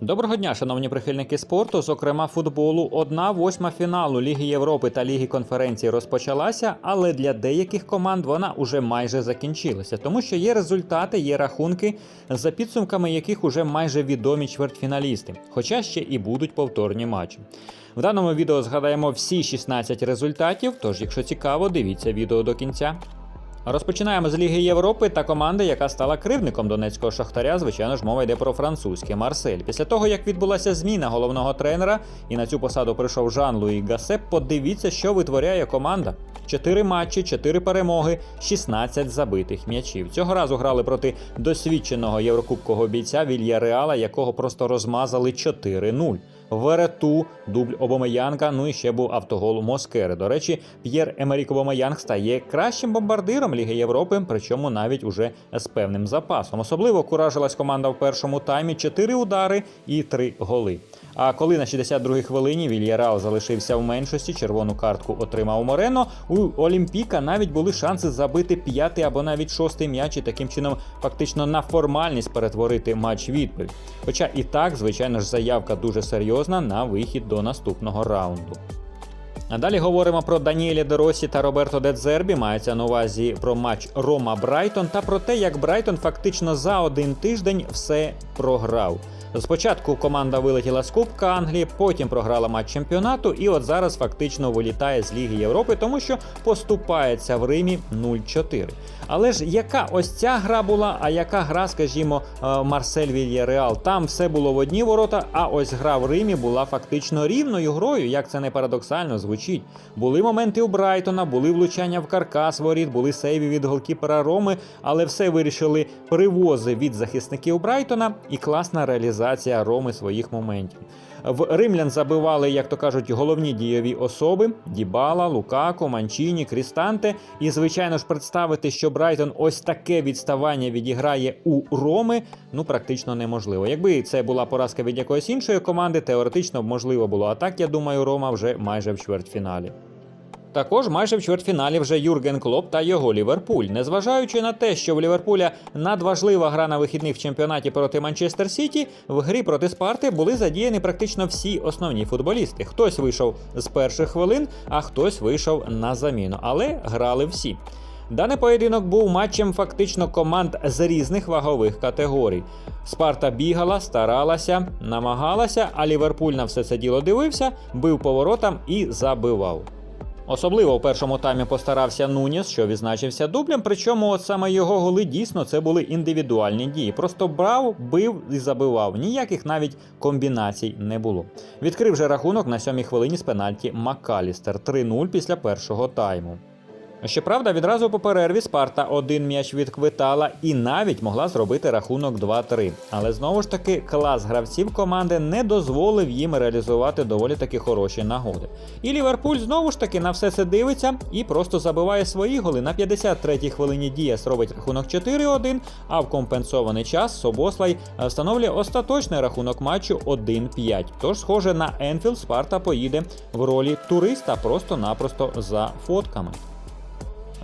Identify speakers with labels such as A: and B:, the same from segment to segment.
A: Доброго дня, шановні прихильники спорту, зокрема футболу. Одна восьма фіналу Ліги Європи та Ліги конференції розпочалася, але для деяких команд вона уже майже закінчилася, тому що є результати, є рахунки, за підсумками яких уже майже відомі чвертьфіналісти, хоча ще і будуть повторні матчі. В даному відео згадаємо всі 16 результатів. Тож, якщо цікаво, дивіться відео до кінця. Розпочинаємо з Ліги Європи та команди, яка стала кривником донецького шахтаря. Звичайно ж, мова йде про французький Марсель. Після того, як відбулася зміна головного тренера, і на цю посаду прийшов Жан Луї Гасе, подивіться, що витворяє команда. Чотири матчі, чотири перемоги, 16 забитих м'ячів. Цього разу грали проти досвідченого єврокубкового бійця Вілья Реала, якого просто розмазали 4-0. Верету, дубль Обомеянга, ну і ще був автогол Москери. До речі, П'єр Емерік Обомеянг стає кращим бомбардиром Ліги Європи, причому навіть уже з певним запасом. Особливо куражилась команда в першому таймі: 4 удари і 3 голи. А коли на 62-й хвилині Вільяреал залишився в меншості, червону картку отримав Морено. У Олімпіка навіть були шанси забити п'ятий або навіть шостий м'яч і таким чином фактично на формальність перетворити матч відповідь. Хоча і так, звичайно ж, заявка дуже серйозна на вихід до наступного раунду. А далі говоримо про Даніеля Деросі та Роберто Дедзербі. Мається на увазі про матч Рома Брайтон та про те, як Брайтон фактично за один тиждень все програв. Спочатку команда вилетіла з Кубка Англії, потім програла матч чемпіонату, і от зараз фактично вилітає з Ліги Європи, тому що поступається в Римі 0-4. Але ж яка ось ця гра була, а яка гра, скажімо, е, Марсель Вільяреал? Там все було в одні ворота, а ось гра в Римі була фактично рівною грою, як це не парадоксально звучить. Були моменти у Брайтона, були влучання в каркас воріт, були сейві від голкіпера Роми, але все вирішили привози від захисників Брайтона і класна реалізація Роми своїх моментів. В римлян забивали, як то кажуть, головні дієві особи: Дібала, Лукако, Манчіні, Крістанте. І, звичайно ж, представити, що Брайтон ось таке відставання відіграє у Роми, ну практично неможливо. Якби це була поразка від якоїсь іншої команди, теоретично можливо було. А так, я думаю, Рома вже майже в чвертьфіналі. Також майже в чвертьфіналі вже Юрген Клоп та його Ліверпуль. Незважаючи на те, що в Ліверпуля надважлива гра на вихідних в чемпіонаті проти Манчестер Сіті, в грі проти Спарти були задіяні практично всі основні футболісти. Хтось вийшов з перших хвилин, а хтось вийшов на заміну, але грали всі. Даний поєдинок був матчем фактично команд з різних вагових категорій. Спарта бігала, старалася, намагалася, а Ліверпуль на все це діло дивився, бив поворотам і забивав. Особливо в першому таймі постарався Нуніс, що відзначився дублем. Причому от саме його голи дійсно це були індивідуальні дії. Просто брав, бив і забивав. Ніяких навіть комбінацій не було. Відкрив же рахунок на сьомій хвилині з пенальті Маккалістер 3-0 після першого тайму. Щоправда, відразу по перерві Спарта один м'яч відквитала і навіть могла зробити рахунок 2-3. Але знову ж таки клас гравців команди не дозволив їм реалізувати доволі таки хороші нагоди. І Ліверпуль знову ж таки на все це дивиться і просто забиває свої голи. На 53-й хвилині Діас робить рахунок 4-1, а в компенсований час Собослай е, встановлює остаточний рахунок матчу 1-5. Тож, схоже, на Енфілд Спарта поїде в ролі туриста просто-напросто за фотками.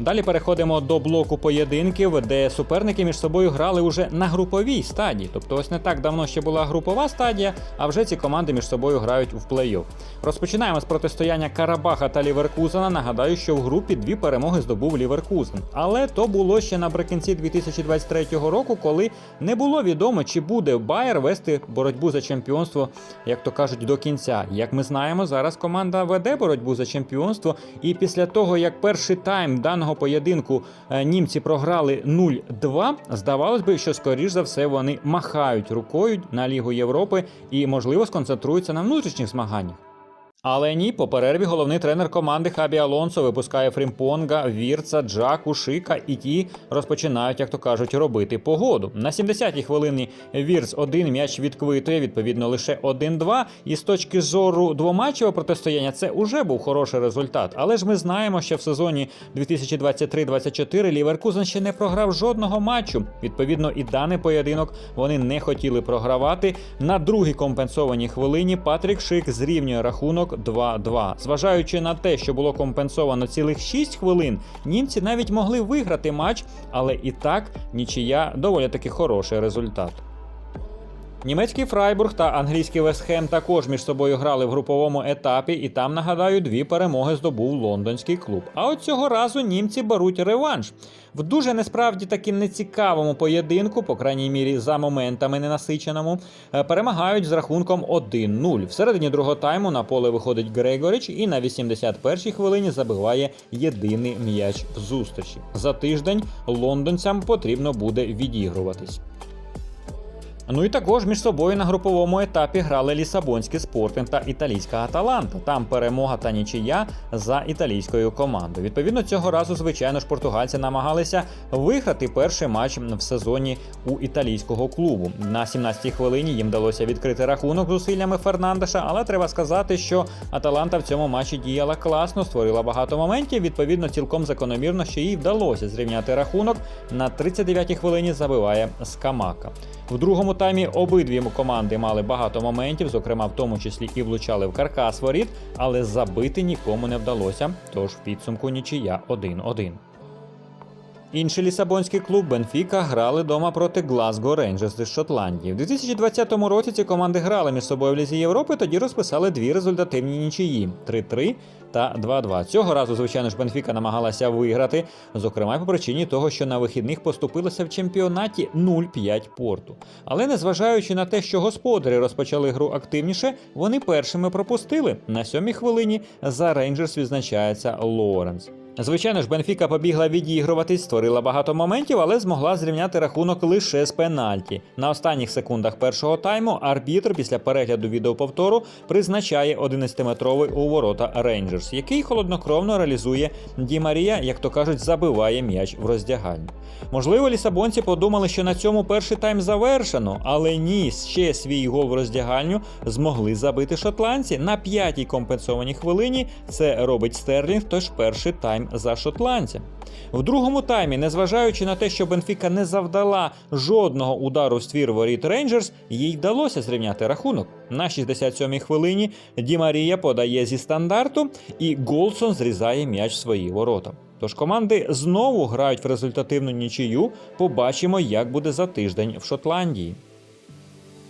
A: Далі переходимо до блоку поєдинків, де суперники між собою грали уже на груповій стадії. Тобто, ось не так давно ще була групова стадія, а вже ці команди між собою грають в плей-офф. Розпочинаємо з протистояння Карабаха та Ліверкузена. Нагадаю, що в групі дві перемоги здобув Ліверкузен. Але то було ще наприкінці 2023 року, коли не було відомо, чи буде Байер вести боротьбу за чемпіонство, як то кажуть, до кінця. Як ми знаємо, зараз команда веде боротьбу за чемпіонство, і після того, як перший тайм даного поєдинку е, німці програли 0-2, здавалось би, що скоріш за все вони махають рукою на Лігу Європи і, можливо, сконцентруються на внутрішніх змаганнях. Але ні, по перерві головний тренер команди Хабі Алонсо випускає Фрімпонга, Вірца, Джаку, Шика, і ті розпочинають, як то кажуть, робити погоду. На 70-й хвилині Вірц один м'яч відквитує, відповідно, лише 1-2. І з точки зору двоматчевого протистояння це уже був хороший результат. Але ж ми знаємо, що в сезоні 2023-24 Ліверкузен ще не програв жодного матчу. Відповідно, і даний поєдинок вони не хотіли програвати. На другій компенсованій хвилині Патрік Шик зрівнює рахунок 2-2. Зважаючи на те, що було компенсовано цілих 6 хвилин, німці навіть могли виграти матч, але і так нічия доволі таки хороший результат. Німецький Фрайбург та англійський Вестхем також між собою грали в груповому етапі, і там, нагадаю, дві перемоги здобув лондонський клуб. А от цього разу німці беруть реванш. В дуже несправді таки нецікавому поєдинку, по крайній мірі за моментами ненасиченому, е, перемагають з рахунком 1-0. Всередині другого тайму на поле виходить Грегорич і на 81-й хвилині забиває єдиний м'яч в зустрічі. За тиждень лондонцям потрібно буде відігруватись. Ну і також між собою на груповому етапі грали Лісабонський Спортинг та італійська Аталанта. Там перемога та нічия за італійською командою. Відповідно, цього разу, звичайно ж, португальці намагалися виграти перший матч в сезоні у італійського клубу. На 17-й хвилині їм вдалося відкрити рахунок зусиллями Фернандеша, але треба сказати, що Аталанта в цьому матчі діяла класно, створила багато моментів. Відповідно, цілком закономірно, що їй вдалося зрівняти рахунок. На 39-й хвилині забиває Скамака. В другому таймі обидві команди мали багато моментів, зокрема в тому числі і влучали в каркас воріт, але забити нікому не вдалося. Тож в підсумку нічия 1-1. Інший лісабонський клуб Бенфіка грали дома проти Глазго Рейнджерс із Шотландії. У 2020 році ці команди грали між собою в Лізі Європи. Тоді розписали дві результативні нічиї: 3-3 та 2-2. Цього разу, звичайно ж, Бенфіка намагалася виграти, зокрема по причині того, що на вихідних поступилося в чемпіонаті 0-5 порту. Але незважаючи на те, що господарі розпочали гру активніше, вони першими пропустили. На сьомій хвилині за Рейнджерс відзначається Лоуренс. Звичайно ж, Бенфіка побігла відігруватись, створила багато моментів, але змогла зрівняти рахунок лише з пенальті. На останніх секундах першого тайму арбітр після перегляду відеоповтору призначає 11-метровий у ворота Рейнджерс, який холоднокровно реалізує Ді Марія, як то кажуть, забиває м'яч в роздягальню. Можливо, лісабонці подумали, що на цьому перший тайм завершено, але ні, ще свій гол в роздягальню змогли забити шотландці на п'ятій компенсованій хвилині. Це робить Стерлінг, тож перший тайм за шотландцем. В другому таймі, незважаючи на те, що Бенфіка не завдала жодного удару в ствір воріт Рейнджерс, їй вдалося зрівняти рахунок. На 67-й хвилині Ді Марія подає зі стандарту, і Голсон зрізає м'яч в свої ворота. Тож команди знову грають в результативну нічию. Побачимо, як буде за тиждень в Шотландії.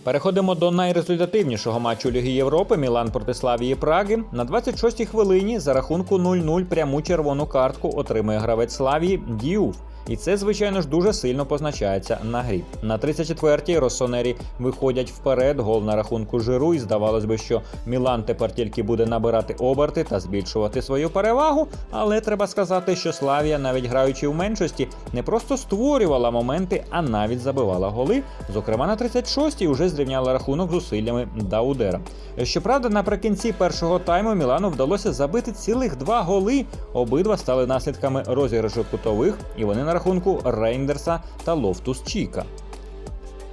A: Переходимо до найрезультативнішого матчу Ліги Європи Мілан проти Славії Праги. На 26-й хвилині за рахунку 0-0 пряму червону картку отримує гравець Славії Діуф. І це, звичайно ж, дуже сильно позначається на грі. На 34-й Росонері виходять вперед, гол на рахунку жиру, і здавалось би, що Мілан тепер тільки буде набирати оберти та збільшувати свою перевагу. Але треба сказати, що Славія, навіть граючи в меншості, не просто створювала моменти, а навіть забивала голи. Зокрема, на 36-й вже зрівняла рахунок зусиллями Даудера. Щоправда, наприкінці першого тайму Мілану вдалося забити цілих два голи. Обидва стали наслідками розіграшу кутових, і вони на рахунку Рейндерса та Лофтус Чіка.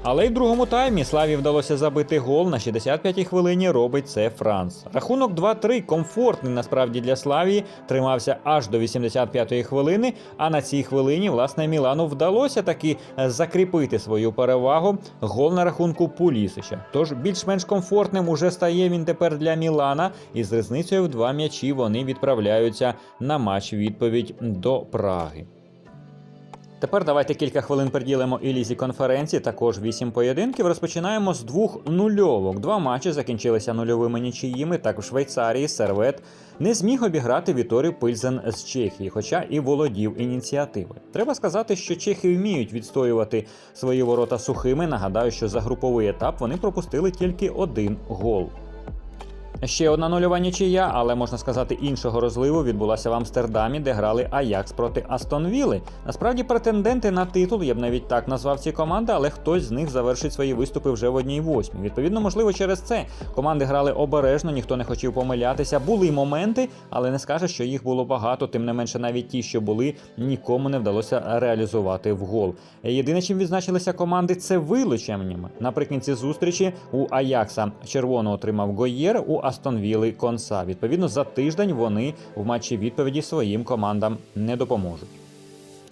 A: Але й в другому таймі Славі вдалося забити гол на 65-й хвилині. Робить це Франц. Рахунок 2-3 комфортний насправді для Славії. Тримався аж до 85-ї хвилини. А на цій хвилині, власне, Мілану вдалося таки закріпити свою перевагу. Гол на рахунку Пулісича. Тож більш-менш комфортним уже стає він тепер для Мілана. І з різницею в два м'ячі вони відправляються на матч відповідь до Праги. Тепер давайте кілька хвилин приділимо і лізі конференції. Також вісім поєдинків. Розпочинаємо з двох нульовок. Два матчі закінчилися нульовими нічиїми. Так в Швейцарії Сервет не зміг обіграти Віторію Пильзен з Чехії, хоча і володів ініціативою. Треба сказати, що чехи вміють відстоювати свої ворота сухими. Нагадаю, що за груповий етап вони пропустили тільки один гол. Ще одна нульова нічия, але можна сказати, іншого розливу відбулася в Амстердамі, де грали Аякс проти Астон Вілли. Насправді претенденти на титул, я б навіть так назвав ці команди, але хтось з них завершить свої виступи вже в одній восьмій. Відповідно, можливо, через це команди грали обережно, ніхто не хотів помилятися. Були моменти, але не скаже, що їх було багато. Тим не менше, навіть ті, що були, нікому не вдалося реалізувати в гол. Єдине, чим відзначилися команди, це вилученнями. Наприкінці зустрічі у Аякса червоно отримав Гойєр. у Астон Вілли Конса. Відповідно, за тиждень вони в матчі відповіді своїм командам не допоможуть.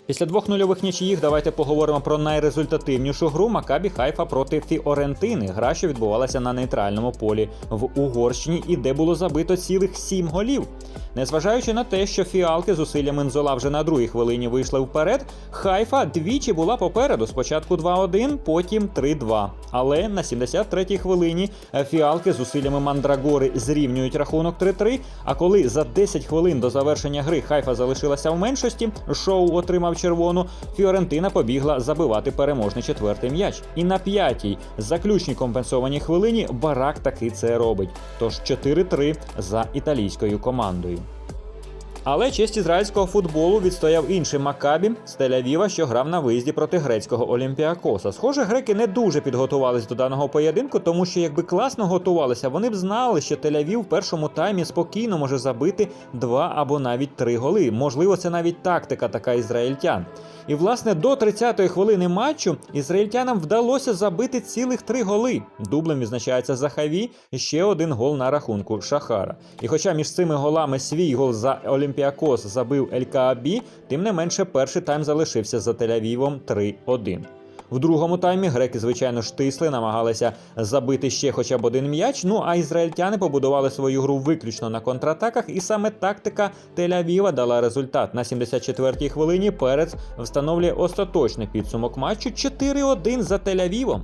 A: Після двох нульових нічиїх давайте поговоримо про найрезультативнішу гру Макабі Хайфа проти Фіорентини. Гра, що відбувалася на нейтральному полі в Угорщині і де було забито цілих сім голів. Незважаючи на те, що фіалки з усиллями Нзола вже на другій хвилині вийшли вперед, Хайфа двічі була попереду. Спочатку 2-1, потім 3-2. Але на 73-й хвилині фіалки з усиллями Мандрагори зрівнюють рахунок 3-3. А коли за 10 хвилин до завершення гри Хайфа залишилася в меншості, шоу отримав червону. Фіорентина побігла забивати переможний четвертий м'яч. І на п'ятій заключній компенсованій хвилині Барак таки це робить. Тож 4-3 за італійською командою. Але честь ізраїльського футболу відстояв інший Макабі з Тель-Авіва, що грав на виїзді проти грецького Олімпіакоса. Схоже, греки не дуже підготувалися до даного поєдинку, тому що якби класно готувалися, вони б знали, що Тель-Авів в першому таймі спокійно може забити два або навіть три голи. Можливо, це навіть тактика така ізраїльтян. І власне до 30-ї хвилини матчу ізраїльтянам вдалося забити цілих три голи. Дублем відзначається Захаві і ще один гол на рахунку Шахара. І хоча між цими голами свій гол за Олімпіакос забив Ель Каабі, тим не менше перший тайм залишився за Тель-Авівом 3-1. В другому таймі греки, звичайно, ж тисли, намагалися забити ще хоча б один м'яч. Ну а ізраїльтяни побудували свою гру виключно на контратаках, і саме тактика Тель-Авіва дала результат. На 74-й хвилині Перець встановлює остаточний підсумок матчу 4-1 за Тель-Авівом.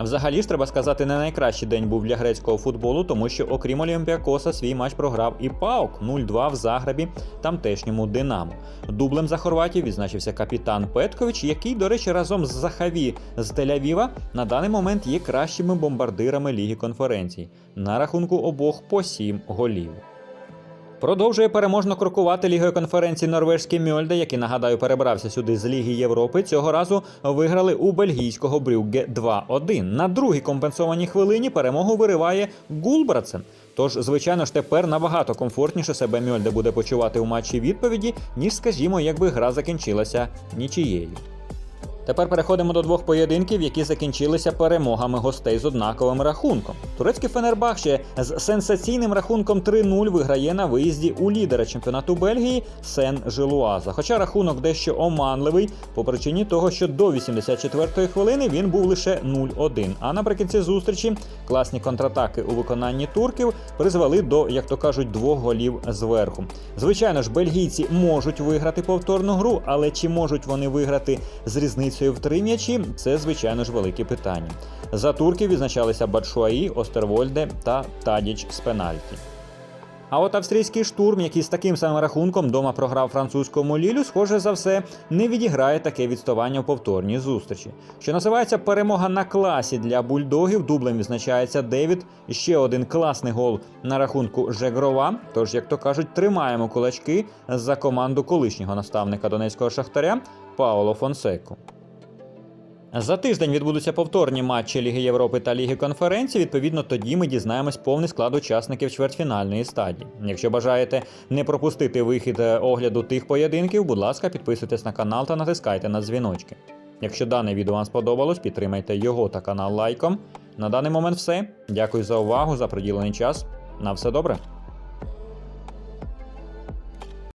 A: Взагалі ж треба сказати, не найкращий день був для грецького футболу, тому що, окрім Олімпіакоса, свій матч програв і Паук 0-2 в Загребі тамтешньому Динамо. Дублем за Хорватію відзначився капітан Петкович, який, до речі, разом з Захаві з Тель-Авіва на даний момент є кращими бомбардирами Ліги конференцій. На рахунку обох по 7 голів. Продовжує переможно крокувати лігою конференції норвежський Мьольде, який нагадаю перебрався сюди з Ліги Європи. Цього разу виграли у бельгійського Брюгге 2-1. На другій компенсованій хвилині перемогу вириває Гулбрацен. Тож, звичайно ж, тепер набагато комфортніше себе Мьольде буде почувати у матчі відповіді, ніж, скажімо, якби гра закінчилася нічією. Тепер переходимо до двох поєдинків, які закінчилися перемогами гостей з однаковим рахунком. Турецький Фенербахче з сенсаційним рахунком 3-0 виграє на виїзді у лідера чемпіонату Бельгії Сен Жилуаза. Хоча рахунок дещо оманливий по причині того, що до 84-ї хвилини він був лише 0-1. А наприкінці зустрічі класні контратаки у виконанні турків призвели до, як то кажуть, двох голів зверху. Звичайно ж, бельгійці можуть виграти повторну гру, але чи можуть вони виграти з різницею? В три м'ячі це, звичайно ж, велике питання. За турків відзначалися Батшуаї, Остервольде та Тадіч з пенальті. А от австрійський штурм, який з таким самим рахунком дома програв французькому лілю, схоже за все, не відіграє таке відставання в повторній зустрічі. Що називається перемога на класі для бульдогів. Дублем відзначається Девід. Ще один класний гол на рахунку Жегрова. Тож, як то кажуть, тримаємо кулачки за команду колишнього наставника донецького шахтаря Паоло Фонсеку. За тиждень відбудуться повторні матчі Ліги Європи та Ліги конференції. Відповідно, тоді ми дізнаємось повний склад учасників чвертьфінальної стадії. Якщо бажаєте не пропустити вихід е, огляду тих поєдинків, будь ласка, підписуйтесь на канал та натискайте на дзвіночки. Якщо дане відео вам сподобалось, підтримайте його та канал лайком. На даний момент все. Дякую за увагу, за приділений час. На все добре.